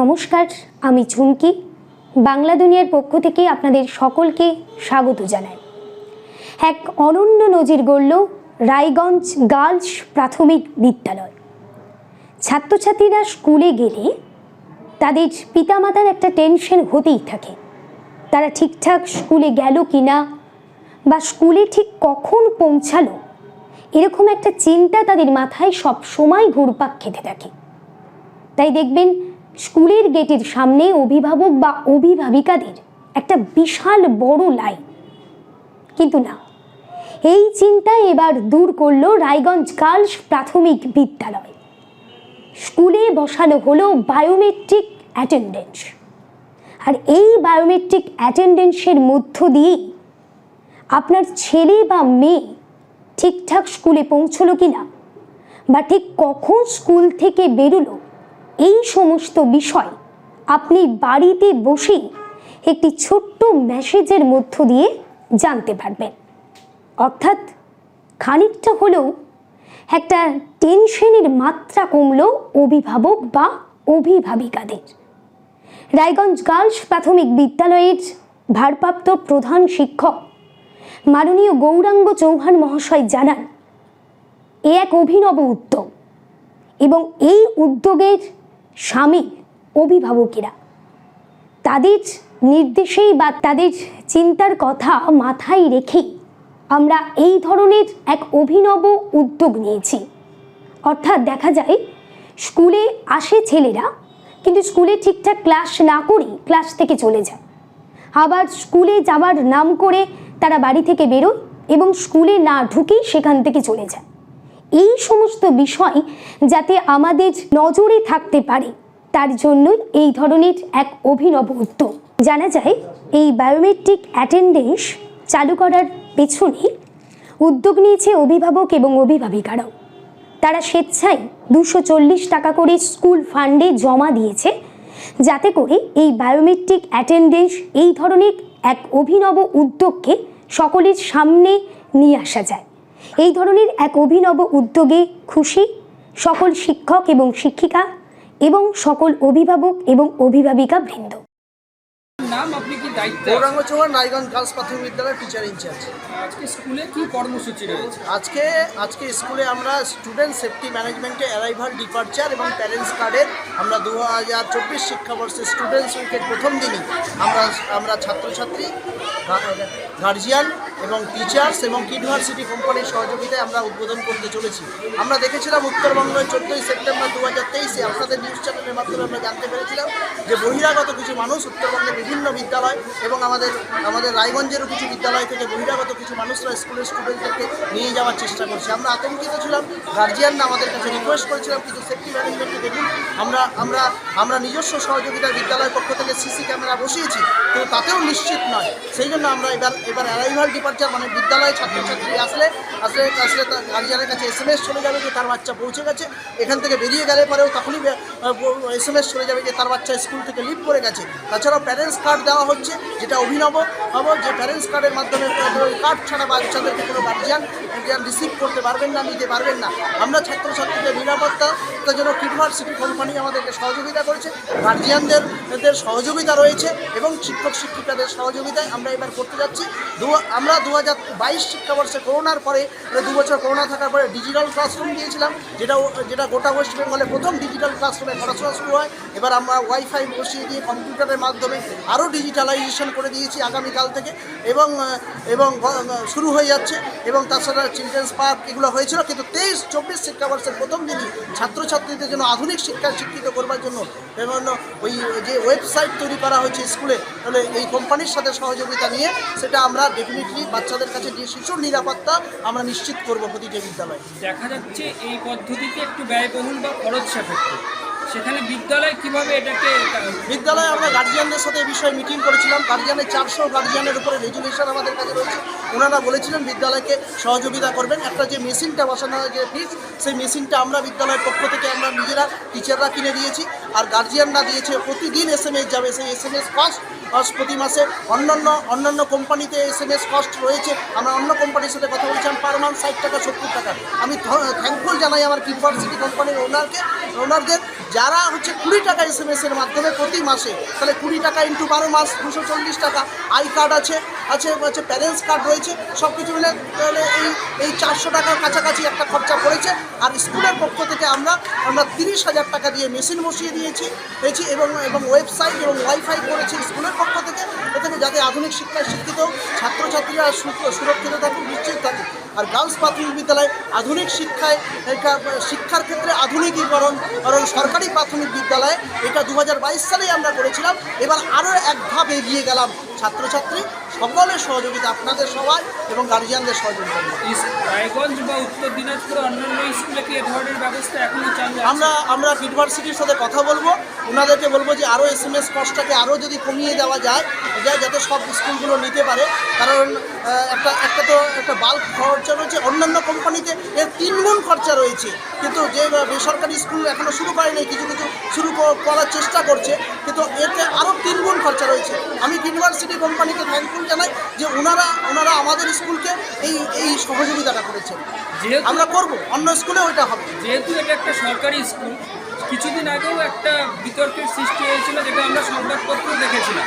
নমস্কার, আমি ঝুমকি বাংলা দুনিয়ার পক্ষ থেকে আপনাদের সকলকে স্বাগত জানাই। এক অনন্য নজির গড়ল রায়গঞ্জ গার্লস প্রাথমিক বিদ্যালয়। ছাত্রছাত্রীরা স্কুলে গেলে তাদের পিতামাতার একটা টেনশন হতেই থাকে। তারা ঠিকঠাক স্কুলে গেল কি না বা স্কুলে ঠিক কখন পৌঁছালো, এরকম একটা চিন্তা তাদের মাথায় সব সময় ঘুরপাক খেতে থাকে। তাই দেখবেন স্কুলের গেটের সামনে অভিভাবক বা অভিভাবিকাদের একটা বিশাল বড় লাইন। কিন্তু না, এই চিন্তা এবার দূর করল রায়গঞ্জ গার্লস প্রাথমিক বিদ্যালয়। স্কুলে বসানো হলো বায়োমেট্রিক অ্যাটেন্ডেন্স। আর এই বায়োমেট্রিক অ্যাটেন্ডেন্সের মধ্য দিয়েই আপনার ছেলে বা মেয়ে ঠিকঠাক স্কুলে পৌঁছলো কি না বা ঠিক কখন স্কুল থেকে বেরোলো এই সমস্ত বিষয় আপনি বাড়িতে বসেই একটি ছোট্ট মেসেজের মধ্য দিয়ে জানতে পারবেন। অর্থাৎ খানিকটা হলেও একটা টেনশনের মাত্রা কমলো অভিভাবক বা অভিভাবিকাদের। রায়গঞ্জ গার্লস প্রাথমিক বিদ্যালয়ের ভারপ্রাপ্ত প্রধান শিক্ষক মাননীয় গৌরাঙ্গ চৌহান মহাশয় জানান, এ এক অভিনব উদ্যোগ এবং এই উদ্যোগের সামিল অভিভাবকেরা। তাদের নির্দেশেই বা তাদের চিন্তার কথা মাথায় রেখেই আমরা এই ধরনের এক অভিনব উদ্যোগ নিয়েছি। অর্থাৎ দেখা যায়, স্কুলে আসে ছেলেরা, কিন্তু স্কুলে ঠিকঠাক ক্লাস না করেই ক্লাস থেকে চলে যায়। আবার স্কুলে যাবার নাম করে তারা বাড়ি থেকে বেরোয় এবং স্কুলে না ঢুকেই সেখান থেকে চলে যায়। এই সমস্ত বিষয় যাতে আমাদের নজরে থাকতে পারে, তার জন্যই এই ধরনের এক অভিনব উদ্যোগ। জানা যায়, এই বায়োমেট্রিক অ্যাটেন্ডেন্স চালু করার পেছনে উদ্যোগ নিয়েছে অভিভাবক এবং অভিভাবিকারাও। তারা স্বেচ্ছায় দুশো টাকা করে স্কুল ফান্ডে জমা দিয়েছে, যাতে করে এই বায়োমেট্রিক অ্যাটেন্ডেন্স এই ধরনের এক অভিনব উদ্যোগকে সকলের সামনে নিয়ে আসা যায়। এই ধরনের এক অভিনব উদ্যোগে খুশি সকল শিক্ষক এবং শিক্ষিকা এবং সকল অভিভাবক এবং অভিভাবিকা বৃন্দ। নাম আপনি কি দায়িত্ব গৌরাঙ্গ চৌহান রায়গঞ্জ গার্লস প্রাথমিক বিদ্যালয়ের টিচার ইনচার্জ আজকে স্কুলে কি কর্মসূচি রয়েছে? আজকে আজকে স্কুলে আমরা স্টুডেন্ট সেফটি ম্যানেজমেন্টে অ্যারাইভাল ডিপার্চার এবং প্যারেন্টস কার্ডের আমরা দু হাজার চব্বিশ শিক্ষাবর্ষে স্টুডেন্টস উইকের প্রথম দিনই আমরা আমরা ছাত্রছাত্রী গার্জিয়ান এবং টিচার্স এবং ইউনিভার্সিটি কোম্পানির সহযোগিতায় আমরা উদ্বোধন করতে চলেছি। আমরা দেখেছিলাম উত্তরবঙ্গে চোদ্দোই সেপ্টেম্বর দু হাজার তেইশে আপনাদের নিউজ চ্যানেলের মাধ্যমে আমরা জানতে পেরেছিলাম যে বহিরাগত কিছু মানুষ উত্তরবঙ্গের বিভিন্ন বিদ্যালয় এবং আমাদের আমাদের রায়গঞ্জেরও কিছু বিদ্যালয় থেকে বহিরাগত কিছু মানুষরা স্কুলের স্টুডেন্টদেরকে নিয়ে যাওয়ার চেষ্টা করছে। আমরা আতঙ্কিত ছিলাম গার্জিয়ানরা আমাদের কাছে রিকোয়েস্ট করেছিলাম কিছু সেফটি ম্যানেজমেন্টে দেখুন, আমরা আমরা আমরা নিজস্ব সহযোগিতায় বিদ্যালয়ের পক্ষ থেকে সিসি ক্যামেরা বসিয়েছি কিন্তু তাতেও নিশ্চিত নয়। সেই জন্য আমরা এবার এবার অ্যারাইভাল ডিপার্চার মানে বিদ্যালয়ে ছাত্রছাত্রী আসলে আসলে আসলে তার গার্জিয়ানের কাছে এস এম এস চলে যাবে যে তার বাচ্চা পৌঁছে গেছে, এখান থেকে বেরিয়ে গেলে পরেও তখনই এস এম এস চলে যাবে যে তার বাচ্চা স্কুল থেকে লিভ করে গেছে। তাছাড়াও প্যারেন্টস কার্ড দেওয়া হচ্ছে, যেটা অভিনব হব যে প্যারেন্টস কার্ডের মাধ্যমে কার্ড ছাড়া বাচ্চাদেরকে কোনো গার্জিয়ান গার্জিয়ান রিসিভ করতে পারবেন না, নিতে পারবেন না। আমরা ছাত্রছাত্রীদের নিরাপত্তা তার জন্য ইউনিভার্সিটি কোম্পানি আমাদেরকে সহযোগিতা করেছে গার্জিয়ানদের এদের সহযোগিতা রয়েছে এবং শিক্ষক, শিক্ষিকাদের সহযোগিতায় আমরা এবার করতে যাচ্ছি। দু, আমরা দু হাজার বাইশ শিক্ষাবর্ষে করোনার পরে দু বছর করোনা থাকার পরে ডিজিটাল ক্লাসরুম দিয়েছিলাম, যেটা যেটা গোটা ওয়েস্ট বেঙ্গলে প্রথম ডিজিটাল ক্লাসরুমে পড়াশোনা শুরু হয়। এবার আমরা ওয়াইফাই বসিয়ে দিয়ে কম্পিউটারের মাধ্যমে আরও ডিজিটালাইজেশন করে দিয়েছি আগামীকাল থেকে এবং এবং শুরু হয়ে যাচ্ছে এবং তাছাড়া চিলড্রেন্স পার্ক এগুলো হয়েছিল, কিন্তু তেইশ, চব্বিশ শিক্ষাবর্ষের প্রথম দিনই ছাত্রছাত্রীদের জন্য আধুনিক শিক্ষায় শিক্ষিত করবার জন্য বিভিন্ন ওই যে ওয়েবসাইট তৈরি করা হয়েছে স্কুলে, তাহলে এই কোম্পানির সাথে সহযোগিতা নিয়ে সেটা আমরা ডেফিনেটলি বাচ্চাদের কাছে যে শিশুর নিরাপত্তা আমরা নিশ্চিত করব প্রতিটি বিদ্যালয়ে। দেখা যাচ্ছে এই পদ্ধতিতে একটু ব্যয়বহুল বা খরচ সাপেক্ষ। সেখানে বিদ্যালয় কীভাবে এটাকে বিদ্যালয়ে আমরা গার্জিয়ানদের সাথে এই বিষয়ে মিটিং করেছিলাম। গার্জিয়ানের চারশো গার্জিয়ানের উপরে রেজুলেশন আমাদের কাছে রয়েছে। ওনারা বলেছিলেন বিদ্যালয়কে সহযোগিতা করবেন। একটা যে মেশিনটা বসানো হয় যে ফিজ সেই মেশিনটা আমরা বিদ্যালয়ের পক্ষ থেকে আমরা নিজেরা টিচাররা কিনে দিয়েছি। আর গার্জিয়ানরা দিয়েছে, প্রতিদিন এস এম এস যাবে। সেই এস এম এস কস্ট প্রতি মাসে অন্যান্য অন্যান্য কোম্পানিতে এস এম এস কস্ট রয়েছে। আমরা অন্য কোম্পানির সাথে কথা বলছিলাম পার মান্থ ষাট টাকা, সত্তর টাকা। আমি থ্যাঙ্কফুল জানাই আমার ইউনিভার্সিটি কোম্পানির ওনারকে ওনারদের যারা হচ্ছে কুড়ি টাকা এস এম এস এর মাধ্যমে প্রতি মাসে, তাহলে কুড়ি টাকা ইন্টু বারো মাস, দুশো চল্লিশ টাকা। আই কার্ড আছে আছে হচ্ছে প্যারেন্টস কার্ড রয়েছে সব কিছু মিলে তাহলে এই এই চারশো টাকার কাছাকাছি একটা খরচা পড়েছে আর স্কুলের পক্ষ থেকে আমরা আমরা তিরিশ হাজার টাকা দিয়ে মেশিন বসিয়ে দিয়েছি, পেয়েছি এবং এবং ওয়েবসাইট এবং ওয়াইফাই করেছি স্কুলের পক্ষ থেকে। এখানে যাতে আধুনিক শিক্ষায় শিক্ষিত ছাত্রছাত্রীরা সুরক্ষিত থাকুক, নিশ্চিত থাকুক। আর গার্লস প্রাথমিক বিদ্যালয় আধুনিক শিক্ষায় শিক্ষার ক্ষেত্রে আধুনিকীকরণ কারণ সরকারি প্রাথমিক বিদ্যালয় এটা দু হাজার বাইশ সালেই আমরা করেছিলাম। এবার আরও এক ধাপ এগিয়ে গেলাম ছাত্রছাত্রী। সকলের সহযোগিতা আপনাদের সবাই এবং গার্জিয়ানদের সহযোগিতা। রায়গঞ্জ বা উত্তর দিনাজপুর অন্যান্য স্কুলে কি এ ধরনের ব্যবস্থা চালু আমরা আমরা ইউনিভার্সিটির সাথে কথা বলব। ওনাদেরকে বলব যে আরও এস এম এস কস্টটাকে আরও যদি কমিয়ে দেওয়া যায় যায় যাতে সব স্কুলগুলো নিতে পারে। কারণ একটা একটা তো একটা বাল্ক খরচা রয়েছে। অন্যান্য কোম্পানিতে এর তিন গুণ খরচা রয়েছে। কিন্তু যে বেসরকারি স্কুল এখনও শুরু করেনি কিছু কিছু শুরু করার চেষ্টা করছে কিন্তু এতে আরও তিন গুণ খরচা রয়েছে। আমি ইউনিভার্সিটি কোম্পানিকে থ্যাঙ্কফুল জানাই যে ওনারা ওনারা আমাদের স্কুলকে এই এই সহযোগিতাটা করেছেন যেহেতু আমরা করব অন্য স্কুলে ওইটা হবে। যেহেতু এটা একটা সরকারি স্কুল কিছুদিন আগেও একটা বিতর্কের সৃষ্টি হয়েছিল যেটা আমরা সংবাদপত্র দেখেছিলাম।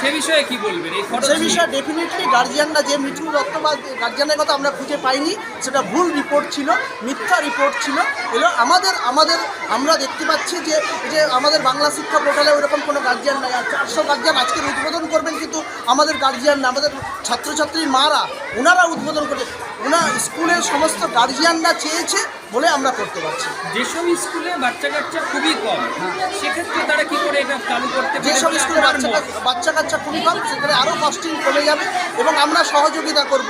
সে বিষয়ে কি বলবেন? এই সে বিষয়ে ডেফিনেটলি গার্জিয়ানরা যে মিঠু দত্ত বা গার্জিয়ানের কথা আমরা খুঁজে পাইনি সেটা ভুল রিপোর্ট ছিল মিথ্যা রিপোর্ট ছিল। এগুলো আমাদের আমাদের আমরা দেখতে পাচ্ছি যে যে আমাদের বাংলা শিক্ষা পোর্টালে ওরকম কোনো গার্জিয়ান নাই। আর চারশো গার্জিয়ান আজকের উদ্বোধন করবেন কিন্তু আমাদের গার্জিয়ান না আমাদের ছাত্রছাত্রীর মারা ওনারা উদ্বোধন করবে। ওনার স্কুলের সমস্ত গার্জিয়ানরা চেয়েছে বলে আমরা করতে পারছি। যেসব স্কুলে বাচ্চা কাচ্চা খুবই কম সেক্ষেত্রে তারা কি করে এটা চালু করতে যেসব স্কুলে বাচ্চা কাচ্চা- বাচ্চা কাচ্চা খুবই কম সেখানে আরও কস্টিং কমে যাবে এবং আমরা সহযোগিতা করব।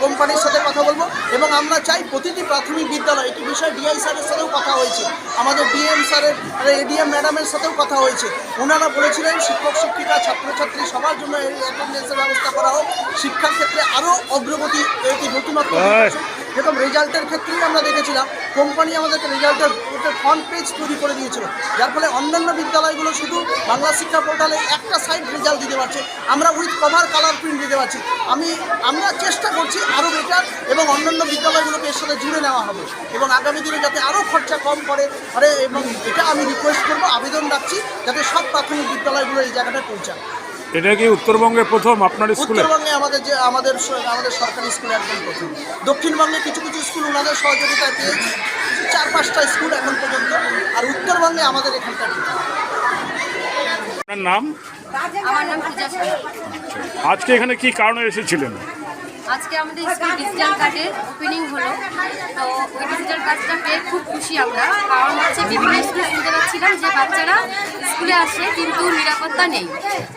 কোম্পানির সাথে কথা বলব এবং আমরা চাই প্রতিটি প্রাথমিক বিদ্যালয় এটি বিষয়ে ডিআই স্যারের সাথেও কথা হয়েছে আমাদের ডিএম স্যারের এডিএম ম্যাডামের সাথেও কথা হয়েছে। ওনারা বলেছিলেন শিক্ষক শিক্ষিকা ছাত্রছাত্রী সবার জন্য এই অ্যাটেন্ডেন্সের ব্যবস্থা করা হোক শিক্ষার ক্ষেত্রে আরও অগ্রগতি এটি নতুনত্ব। যেরকম রেজাল্টের ক্ষেত্রেই আমরা দেখেছিলাম, কোম্পানি আমাদেরকে রেজাল্টের ফ্রন্ট পেজ তৈরি করে দিয়েছিল। যার ফলে অন্যান্য বিদ্যালয়গুলো শুধু বাংলা শিক্ষা পোর্টালে একটা সাইড রেজাল্ট দিতে পারছে। আমরা উইথ কভার কালার প্রিন্ট দিতে পারছি। আমি, আমরা চেষ্টা করছি আরও বেটার এবং অন্যান্য বিদ্যালয়গুলোকে এর সাথে জুড়ে নেওয়া হবে। এবং আগামী দিনে যাতে আরও খরচা কম করে আরে, এবং এটা আমি রিকোয়েস্ট করব, আবেদন রাখছি, যাতে সব প্রাথমিক বিদ্যালয়গুলো এই জায়গাটায় পৌঁছায়। এটা কি উত্তরবঙ্গে প্রথম আপনার স্কুলে? উত্তরবঙ্গে আমাদের যে আমাদের আমাদের সরকারি স্কুলে একদম প্রথম। দক্ষিণবঙ্গে কিছু কিছু স্কুল ওনাদের সহযোগিতায় পেয়েছে। চার পাঁচটা স্কুল এখন পর্যন্ত আর উত্তরবঙ্গে আমাদের এখানকার। আপনার নাম? আমার নাম পূজা সাহা। আজকে এখানে কি কারণে এসেছিলেন? আজকে আমাদের স্কুল ডিজিটাল কার্ডের ওপেনিং হলো। তো ওই ডিজিটাল কার্ডটা পেয়ে খুব খুশি আমরা। কারণ হচ্ছে বিভিন্ন স্কুলে শুনতে পাচ্ছিলাম যে বাচ্চারা স্কুলে আসে কিন্তু নিরাপত্তা নেই।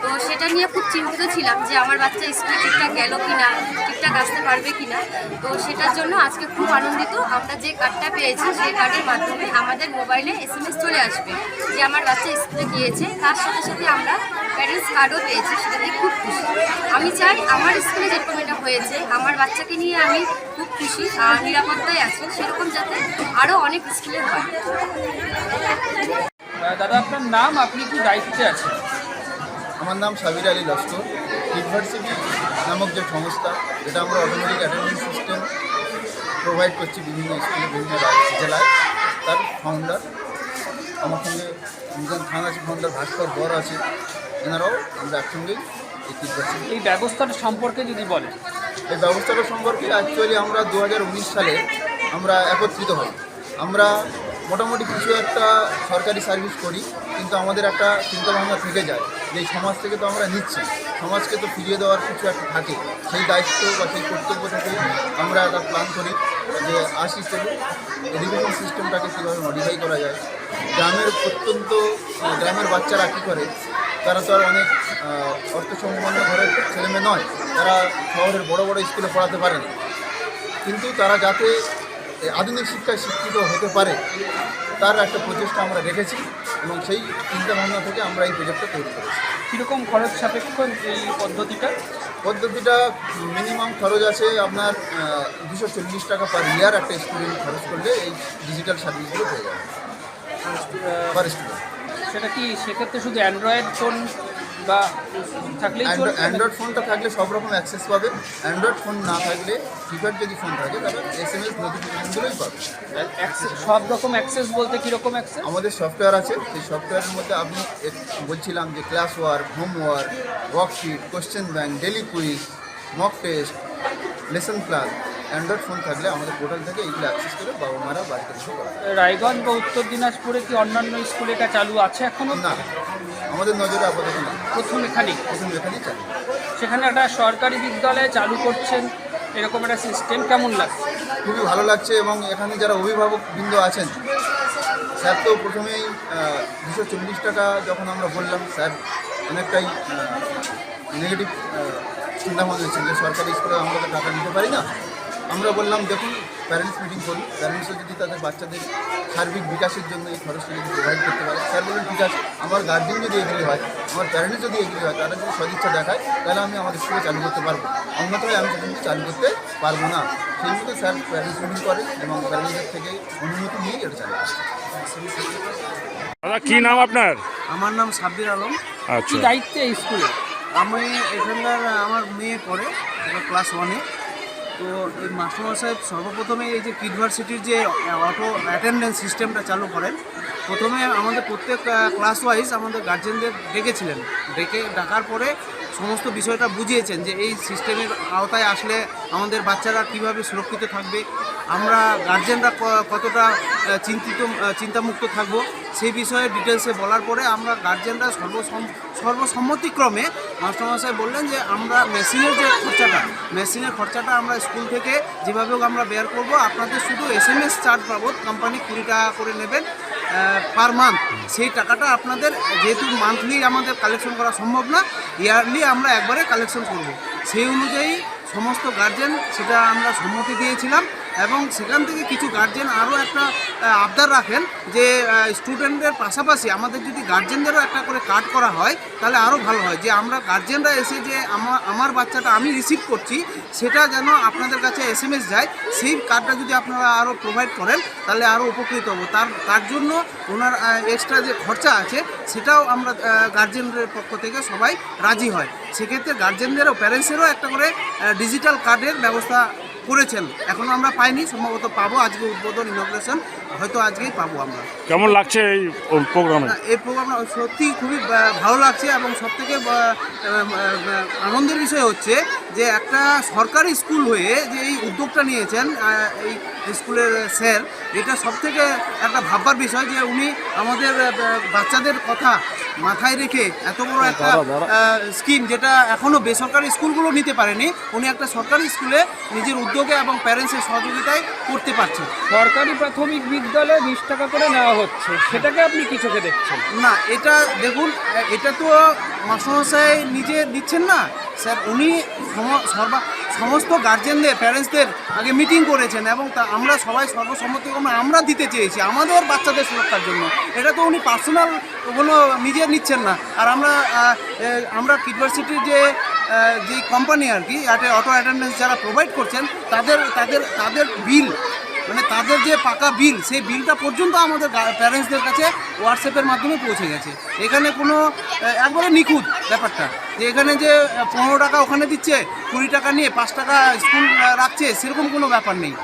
তো সেটা নিয়ে খুব চিন্তিত ছিলাম যে আমার বাচ্চা স্কুলে ঠিকঠাক গেল কি না ঠিকঠাক আসতে পারবে কি না তো সেটার জন্য আজকে খুব আনন্দিত। আমরা যে কার্ডটা পেয়েছি সেই কার্ডের মাধ্যমে আমাদের মোবাইলে এস এম এস চলে আসবে যে আমার বাচ্চা স্কুলে গিয়েছে। তার সাথে সাথে আমরা প্যারেন্টস কার্ডও পেয়েছি সেটাতে খুব খুশি। আমি চাই আমার স্কুলে যেরকম এটা হয়েছে আমার বাচ্চাকে নিয়ে আমি খুব খুশি আর নিরাপত্তায় আছি সেরকম যাতে আরও অনেক স্কুলে হয়। দাদা আপনার নাম আপনি কি দায়িত্বে আছেন? আমার নাম সাবির আলী লস্কর ইউনিভার্সিটি নামক যে সংস্থা যেটা আমরা অটোমেটিক অ্যাটেন্ডেন্স সিস্টেম প্রোভাইড করছি বিভিন্ন স্কুলে বিভিন্ন রাজ্য- জেলায়। তার ফাউন্ডার আমার সঙ্গে একজন খান আছে ফাউন্ডার ভাস্কর বর আছে। এনারাও আমরা একসঙ্গেই এই এই ব্যবস্থাটা সম্পর্কে যদি বলেন। এই ব্যবস্থাটা সম্পর্কে অ্যাকচুয়ালি আমরা দু হাজার উনিশ সালে আমরা একত্রিত হই আমরা মোটামুটি কিছু একটা সরকারি সার্ভিস করি কিন্তু আমাদের একটা চিন্তাভাবনা থেকে যায় যে সমাজ থেকে তো আমরা নিচ্ছি সমাজকে তো ফিরিয়ে দেওয়ার কিছু একটা থাকে। সেই দায়িত্ব বা সেই কর্তব্য থেকে আমরা একটা প্ল্যান করি যে আসি চলুন এডুকেশন সিস্টেমটাকে কীভাবে মডিফাই করা যায়। গ্রামের অত্যন্ত গ্রামের বাচ্চারা কী করে? তারা তো আর অনেক অর্থ সম্পন্ন ঘরের ছেলেমেয়ে নয় তারা শহরের বড় বড় স্কুলে পড়াতে পারে না কিন্তু তারা যাতে আধুনিক শিক্ষায় শিক্ষিত হতে পারে তার একটা প্রচেষ্টা আমরা রেখেছি এবং সেই চিন্তাভাবনা থেকে আমরা এই প্রজেক্টটা তৈরি করেছি। কীরকম খরচ সাপেক্ষ এই পদ্ধতিটা? পদ্ধতিটা মিনিমাম খরচ আছে আপনার দুশো চল্লিশ টাকা পার ইয়ার একটা স্টুডেন্ট খরচ করলে এই ডিজিটাল সার্ভিসগুলো পেয়ে যাবে। পার স্টুডেন্ট সেটা কি সেক্ষেত্রে শুধু অ্যান্ড্রয়েড ফোন বা চলবে? অ্যান্ড্রয়েড ফোনটা থাকলে সব রকম অ্যাক্সেস পাবে। অ্যান্ড্রয়েড ফোন না থাকলে কিপ্যাড যদি ফোন থাকে তাহলে এস এম এস নোটিফিকেশনগুলোই পাবে সব রকম অ্যাক্সেস বলতে কীরকম অ্যাক্সেস আমাদের সফটওয়্যার আছে সেই সফটওয়্যারের মধ্যে আপনি বলছিলাম যে class work homework worksheet question bank daily quiz mock test lesson plan Android phone থাকলে আমাদের পোর্টাল থেকে এইগুলো অ্যাক্সেস করে বাবা মারা বাড়িতে বসে করা রায়গঞ্জ বা উত্তর দিনাজপুরে কি অন্যান্য স্কুলে এটা চালু আছে এখনও? না আমাদের নজরে আপাতত না। প্রথম এখানেই? প্রথম এখানেই চালু। সেখানে একটা সরকারি বিদ্যালয়ে চালু করছেন এরকম একটা সিস্টেম কেমন লাগছে? খুবই ভালো লাগছে এবং এখানে যারা অভিভাবক বৃন্দ আছেন স্যার তো প্রথমেই দুশো চল্লিশ টাকা যখন আমরা বললাম স্যার অনেকটাই নেগেটিভ চিন্তা মনে ছিল যে সরকারি স্কুলে আমরা তো টাকা নিতে পারি না। আমরা বললাম দেখুন প্যারেন্টস মিটিং করুন প্যারেন্টসও যদি তাদের বাচ্চাদের সার্বিক বিকাশের জন্য এই খরচটা যদি প্রোভাইড করতে পারে স্যার বললেন ঠিক আছে আমার গার্জেন যদি এগ্রি হয় আমার প্যারেন্টস যদি এগ্রি হয় তারা যদি সদিচ্ছা দেখায় তাহলে আমি আমাদের স্কুলে চালু করতে পারব। অন্যথায় আমি কিন্তু চালু করতে পারব না। সেই মতো স্যার প্যারেন্টস মিটিং করেন এবং প্যারেন্টসদের থেকে অনুমতি নিয়ে এটা চালু করে দাদা কি নাম আপনার? আমার নাম সাব্বির আলম। কি আচ্ছা দায়িত্বে স্কুলে আমি এখানকার আমার মেয়ে পড়ে ক্লাস ওয়ানে তো এই মাস্টারমশাই সর্বপ্রথমে এই যে কিডভার্সিটির যে অটো অ্যাটেন্ডেন্স সিস্টেমটা চালু করেন, প্রথমে আমাদের প্রত্যেক ক্লাস ওয়াইজ আমাদের গার্জেনদের ডেকেছিলেন। ডেকে ডাকার পরে সমস্ত বিষয়টা বুঝিয়েছেন যে এই সিস্টেমের আওতায় আসলে আমাদের বাচ্চারা কীভাবে সুরক্ষিত থাকবে। আমরা গার্জেনরা কতটা চিন্তিত চিন্তামুক্ত থাকব। সেই বিষয়ে ডিটেলসে বলার পরে আমরা গার্জেনরা সর্বসম, সর্বসম্মতিক্রমে মাস্টারমশাই বললেন যে আমরা মেশিনের যে খরচাটা মেশিনের খরচাটা আমরা স্কুল থেকে যেভাবে হোক আমরা বেয়ার করব। আপনাদের শুধু এস এম এস চার্জ বাবদ কোম্পানি কুড়ি টাকা করে নেবেন পার মান্থ সেই টাকাটা আপনাদের যেহেতু মান্থলি আমাদের কালেকশন করা সম্ভব না ইয়ারলি আমরা একবারে কালেকশন করব। সেই অনুযায়ী সমস্ত গার্জেন সেটা আমরা সম্মতি দিয়েছিলাম। এবং সেখান থেকে কিছু গার্জেন আরও একটা আবদার রাখেন যে স্টুডেন্টদের পাশাপাশি আমাদের যদি গার্জেনদেরও একটা করে কার্ড করা হয়, তাহলে আরও ভালো হয়। যে আমরা গার্জেনরা এসে যে আমার আমার বাচ্চাটা আমি রিসিভ করছি, সেটা যেন আপনাদের কাছে এস এম এস যায়, সেই কার্ডটা যদি আপনারা আরও প্রোভাইড করেন, তাহলে আরও উপকৃত হব। তার তার জন্য ওনার এক্সট্রা যে খরচা আছে, সেটাও আমরা গার্জেনদের পক্ষ থেকে সবাই রাজি হয়। সেক্ষেত্রে গার্জেনদেরও প্যারেন্টসেরও একটা করে ডিজিটাল কার্ডের ব্যবস্থা করেছেন। এখনও আমরা পাইনি সম্ভবত পাবো আজকে উদ্বোধন ইনগ্রেশন হয়তো আজকেই পাবো আমরা। কেমন লাগছে এই প্রোগ্রামে এই প্রোগ্রামটা সত্যি খুবই ভালো লাগছে এবং সবথেকে আহ, আহ, আনন্দের বিষয় হচ্ছে যে একটা সরকারি স্কুল হয়ে যে এই উদ্যোগটা নিয়েছেন এই স্কুলের স্যার এটা সবথেকে একটা ভাববার বিষয় যে উনি আমাদের বাচ্চাদের কথা মাথায় রেখে এত বড় একটা স্কিম যেটা এখনও বেসরকারি স্কুলগুলো নিতে পারেনি উনি একটা সরকারি স্কুলে নিজের উদ্যোগে এবং প্যারেন্টসের সহযোগিতায় করতে পারছেন। সরকারি প্রাথমিক বিদ্যালয়ে বিশ টাকা করে নেওয়া হচ্ছে, সেটাকে আপনি কি চোখে দেখছেন? না, এটা দেখুন, এটা তো মাস্টারমশাই নিজে দিচ্ছেন না। স্যার, উনি সর্বা, সমস্ত গার্জেনদের প্যারেন্টসদের আগে মিটিং করেছেন এবং তা আমরা সবাই সর্বসম্মতিক্রমে আমরা দিতে চেয়েছি আমাদের বাচ্চাদের সুরক্ষার জন্য। এটা তো উনি পার্সোনাল কোনো নিজে নিচ্ছেন না। আর আমরা আমরা ইউনিভার্সিটির যে যে কোম্পানি আর কি অটো অ্যাটেন্ডেন্স যারা প্রোভাইড করছেন, তাদের তাদের তাদের বিল মানে তাদের যে পাকা বিল, সেই বিলটা পর্যন্ত আমাদের প্যারেন্টসদের কাছে হোয়াটসঅ্যাপের মাধ্যমে পৌঁছে গেছে। এখানে কোনো একবারে নিখুঁত ব্যাপারটা। যে এখানে যে পনেরো টাকা ওখানে দিচ্ছে, কুড়ি টাকা নিয়ে পাঁচ টাকা স্কুল রাখছে, সেরকম কোনো ব্যাপার নেই।